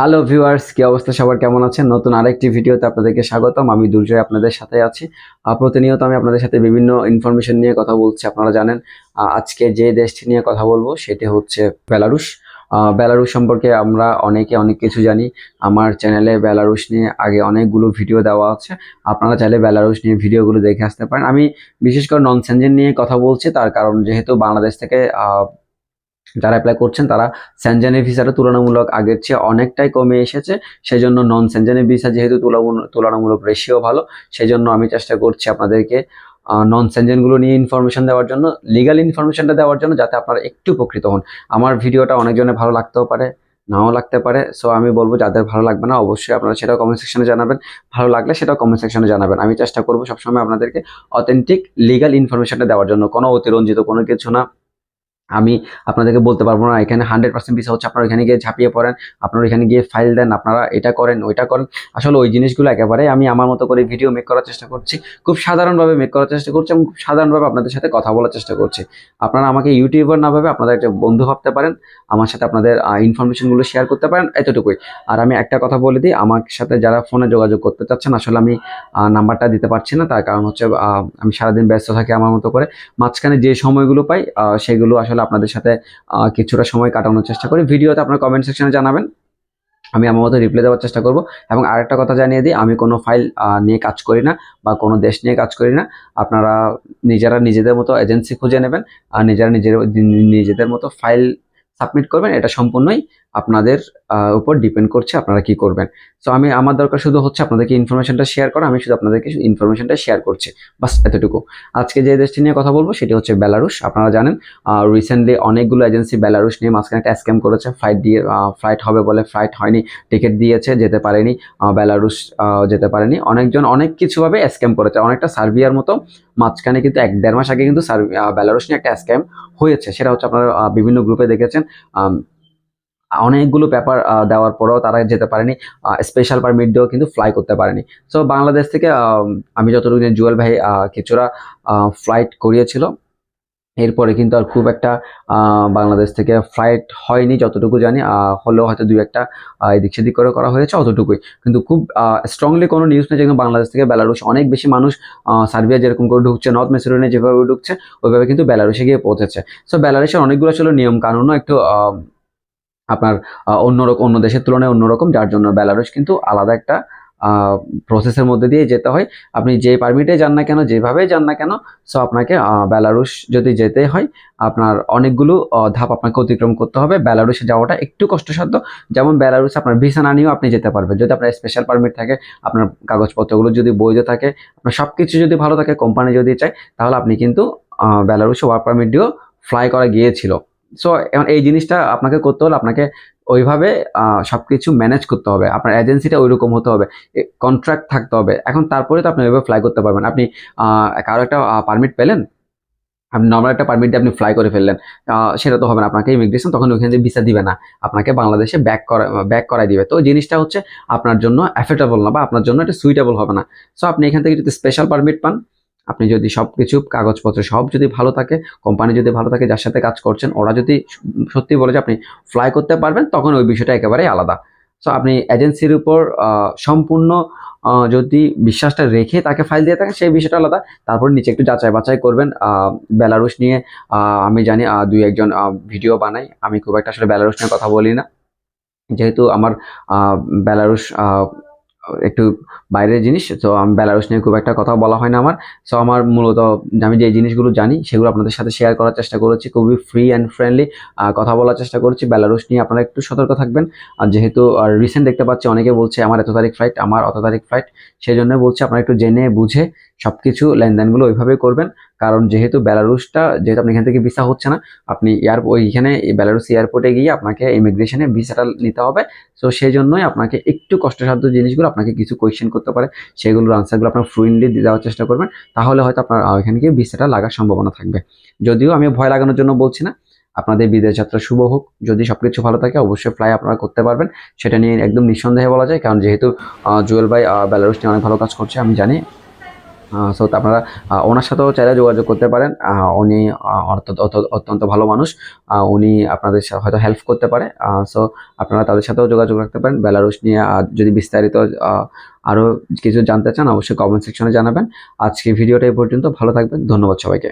Hello viewers কি অবস্থা? সবার কেমন আছেন? নতুন আরেকটি ভিডিওতে আপনাদেরকে স্বাগতম। আমি দুর্জয় আপনাদের সাথে আছি। প্রতিনিয়ত আমি আপনাদের সাথে বিভিন্ন ইনফরমেশন নিয়ে কথা বলছি, আপনারা জানেন। আজকে যে দেশটি নিয়ে কথা বলব, সেটি হচ্ছে বেলারুশ বেলারুশ সম্পর্কে আমরা অনেকে অনেক কিছু জানি। আমার চ্যানেলে বেলারুশ নিয়ে আগে অনেকগুলো ভিডিও দেওয়া আছে। আপনারা চাইলে বেলারুশ নিয়ে ভিডিওগুলো দেখে আসতে পারেন। আমি বিশেষ করে নন সেনজেন নিয়ে কথা বলছি, তার কারণ যেহেতু বাংলাদেশ থেকে যারা অ্যাপ্লাই করছেন তারা স্যানজানের ভিসাটা তুলনামূলক আগের চেয়ে অনেকটাই কমে এসেছে। সেই জন্য নন স্যানজানের ভিসা যেহেতু তুলনামূলক রেশিও ভালো সেই জন্য আমি চেষ্টা করছি আপনাদেরকে নন স্যানজেনগুলো নিয়ে ইনফরমেশন দেওয়ার জন্য লিগাল ইনফরমেশনটা দেওয়ার জন্য যাতে আপনারা একটু উপকৃত হন। আমার ভিডিওটা অনেকজনের ভালো লাগতেও পারে, নাও লাগতে পারে। সো আমি বলব যাদের ভালো লাগবে না, অবশ্যই আপনারা সেটাও কমেন্ট সেকশনে জানাবেন। ভালো লাগলে সেটাও কমেন্ট সেকশনে জানাবেন। আমি চেষ্টা করব সবসময় আপনাদেরকে অথেন্টিক লিগাল ইনফরমেশনটা দেওয়ার জন্য। কোনো অতিরঞ্জিত কোনো কিছু না। আমি আপনাদেরকে বলতে পারব না, এখানে হান্ড্রেড পার্সেন্ট ভিসা হচ্ছে, আপনারা এখানে গিয়ে ঝাঁপিয়ে পড়েন, আপনারা এখানে গিয়ে ফাইল দেন, আপনারা এটা করেন, ওইটা করেন। আসলে ওই জিনিসগুলো একেবারে আমি আমার মতো করে ভিডিও মেক করার চেষ্টা করছি, খুব সাধারণভাবে মেক করার চেষ্টা করছি এবং খুব সাধারণভাবে আপনাদের সাথে কথা বলার চেষ্টা করছি। আপনারা আমাকে ইউটিউবার না ভাবে আপনাদের একটা বন্ধু ভাবতে পারেন, আমার সাথে আপনাদের ইনফরমেশনগুলো শেয়ার করতে পারেন, এতটুকুই। আর আমি একটা কথা বলে দিই, আমার সাথে যারা ফোনে যোগাযোগ করতে চাচ্ছেন, আসলে আমি নাম্বারটা দিতে পারছি না, তার কারণ হচ্ছে আমি সারাদিন ব্যস্ত থাকি আমার মতো করে। মাঝখানে যে সময়গুলো পাই সেগুলো আসলে আপনাদের সাথে কিছুটা সময় কাটানোর চেষ্টা করি। ভিডিওতে আপনার কমেন্ট সেকশনে জানাবেন। আমি আমার মতো রিপ্লাই দেওয়ার চেষ্টা করব। এবং আরেকটা কথা জানিয়ে দিই, আমি কোনো ফাইল নিয়ে কাজ করি না বা কোনো দেশ নিয়ে কাজ করি না। আপনারা নিজেরা নিজেদের মতো এজেন্সি খুঁজে নেবেন। আর নিজেরা নিজের, নিজেদের মতো ফাইল সাবমিট করবেন, এটা সম্পূর্ণই আপনাদের উপর ডিপেন্ড করছে আপনারা কি করবেন। সো আমি, আমার দরকার শুধু হচ্ছে আপনাদেরকে ইনফরমেশনটা শেয়ার করা, আমি শুধু আপনাদেরকে ইনফরমেশনটা শেয়ার করছি, বাস এতটুকু। আজকে যে দেশটি নিয়ে কথা বলব, সেটি হচ্ছে বেলারুশ, আপনারা জানেন। রিসেন্টলি অনেকগুলো এজেন্সি বেলারুশ নিয়ে মাঝখানে একটা স্ক্যাম করেছে ফ্লাইট দিয়ে ফ্লাইট হবে বলে ফ্লাইট হয়নি টিকিট দিয়েছে, যেতে পারেনি বেলারুশ যেতে পারেনি। অনেকজন অনেক কিছুভাবে স্ক্যাম করেছে, অনেকটা সার্বিয়ার মতো মাঝখানে কিন্তু এক দেড় মাস আগে কিন্তু বেলারুশ নিয়ে একটা স্ক্যাম হয়েছে। সেটা হচ্ছে আপনারা বিভিন্ন গ্রুপে দেখেছেন। অনেকগুলো পেপার দেওয়ার পরেও তারা যেতে পারেনি। স্পেশাল পারমিট দিয়েও কিন্তু ফ্লাই করতে পারেনি। সো বাংলাদেশ থেকে, আমি যতটুকু জুয়েল ভাই কিছুরা ফ্লাইট করিয়েছিল। এরপরে কিন্তু আর খুব একটা বাংলাদেশ থেকে ফ্লাইট হয়নি যতটুকু জানি হলেও হয়তো দুই একটা এদিক সেদিক করে করা হয়েছে অতটুকুই। কিন্তু খুব স্ট্রংলি কোনো নিউজ নেই যেরকম বাংলাদেশ থেকে বেলারুশ অনেক বেশি মানুষ সার্বিয়া যেরকম করে ঢুকছে নর্থ মেসিডোনে যেভাবে ঢুকছে, ওইভাবে কিন্তু বেলারুশে গিয়ে পৌঁছেছে। সো বেলারুশের অনেকগুলো ছিল নিয়ম কানুনও একটু আপনার অন্যরকম অন্য দেশের তুলনায় অন্যরকম যার জন্য বেলারুশ কিন্তু আলাদা একটা প্রসেসের মধ্যে দিয়ে যেতে হয়। আপনি যে পারমিটে যান না কেন যেভাবে যান না কেন, সো আপনাকে বেলারুশ যদি যেতে হয়, আপনার অনেকগুলো ধাপ আপনাকে অতিক্রম করতে হবে। বেলারুশে যাওয়াটা একটু কষ্টসাধ্য। যেমন বেলারুশে আপনার ভিসা না নিয়েও আপনি যেতে পারবেন। যদি আপনার স্পেশাল পারমিট থাকে, আপনার কাগজপত্রগুলো যদি বৈধ থাকে, আপনার সব কিছু যদি ভালো থাকে কোম্পানি যদি চায়, তাহলে আপনি কিন্তু বেলারুশে ওয়ার্ক পারমিট দিয়েও ফ্লাই করা গিয়েছিল। সো এখন এই জিনিসটা আপনাকে করতে হলে আপনাকে ওইভাবে সব কিছু ম্যানেজ করতে হবে। আপনার এজেন্সিটা ওইরকম হতে হবে। কন্ট্রাক্ট থাকতে হবে। এখন তারপরে তো আপনি ওইভাবে ফ্লাই করতে পারবেন। আপনি কারও একটা পারমিট পেলেন, আপনি নর্মাল একটা পারমিট দিয়ে আপনি ফ্লাই করে ফেললেন সেটা তো হবে না। আপনাকে ইমিগ্রেশন তখন ওইখানে ভিসা দিবে না। আপনাকে বাংলাদেশে ব্যাক করা ব্যাক করাই দিবে। তো জিনিসটা হচ্ছে আপনার জন্য অ্যাফেটেবল না বা আপনার জন্য এটা সুইটেবল হবে না। সো আপনি এখান থেকে যদি স্পেশাল পারমিট পান আপনি যদি সব কিছু কাগজপত্র সব যদি ভালো থাকে কোম্পানি যদি ভালো থাকে, যার সাথে কাজ করছেন, ওরা যদি সত্যি বলে যে আপনি ফ্লাই করতে পারবেন, তখন ওই বিষয়টা একেবারেই আলাদা। সো আপনি এজেন্সির উপর সম্পূর্ণ যদি বিশ্বাসটা রেখে তাকে ফাইল দিয়ে থাকেন, সেই বিষয়টা আলাদা। তারপর নিচে একটু যাচাই বাছাই করবেন বেলারুশ নিয়ে। আমি জানি দুই একজন ভিডিও বানাই আমি খুব একটা আসলে বেলারুশ নিয়ে কথা বলি না। যেহেতু আমার বেলারুশ একটু বাইরের জিনিস, তো আমি বেলারুশ নিয়ে খুব একটা কথা বলা হয় না আমার। সো আমার মূলত আমি যে জিনিসগুলো জানি, সেগুলো আপনাদের সাথে শেয়ার করার চেষ্টা করেছি, খুবই ফ্রি অ্যান্ড ফ্রেন্ডলি কথা বলার চেষ্টা করেছি। বেলারুশ নিয়ে আপনারা একটু সতর্ক থাকবেন। আর যেহেতু রিসেন্ট দেখতে পাচ্ছি, অনেকে বলছে আমার এত তারিখ ফ্লাইট আমার অত তারিখ ফ্লাইট সেই জন্য বলছি আপনারা একটু জেনে বুঝে সব কিছু লেনদেনগুলো ওইভাবেই করবেন। কারণ যেহেতু বেলারুশটা, যেহেতু আপনি এখান থেকে ভিসা হচ্ছে না, আপনি এয়ার ওইখানে বেলারুস এয়ারপোর্টে গিয়ে আপনাকে ইমিগ্রেশনে ভিসাটা নিতে হবে। সো সেই জন্যই আপনাকে একটু কষ্টসাধ্য জিনিসগুলো আপনাকে কিছু কোয়েশ্চেন করতে পারে। সেগুলোর আনসারগুলো আপনার ফ্লুয়েন্টলি দেওয়ার চেষ্টা করবেন। তাহলে হয়তো আপনার ওইখানে গিয়ে ভিসাটা লাগার সম্ভাবনা থাকবে। যদিও আমি ভয় লাগানোর জন্য বলছি না। আপনাদের বিদেশ যাত্রা শুভ হোক। যদি সব কিছু ভালো থাকে, অবশ্যই ফ্লাই আপনারা করতে পারবেন। সেটা নিয়ে একদম নিঃসন্দেহে বলা যায়। কারণ যেহেতু জুয়েল ভাই বেলারুস নিয়ে অনেক ভালো কাজ করছে, আমি জানি। সো আপনারা ওনার সাথেও চাইলে যোগাযোগ করতে পারেন। উনি অত্যন্ত ভালো মানুষ। উনি আপনাদের হয়তো হেল্প করতে পারে। সো আপনারা তাদের সাথেও যোগাযোগ রাখতে পারেন। বেলারুস নিয়ে যদি বিস্তারিত আরও কিছু জানতে চান, অবশ্যই কমেন্ট সেকশনে জানাবেন। আজকে ভিডিওটা এই পর্যন্ত। ভালো থাকবেন। ধন্যবাদ সবাইকে।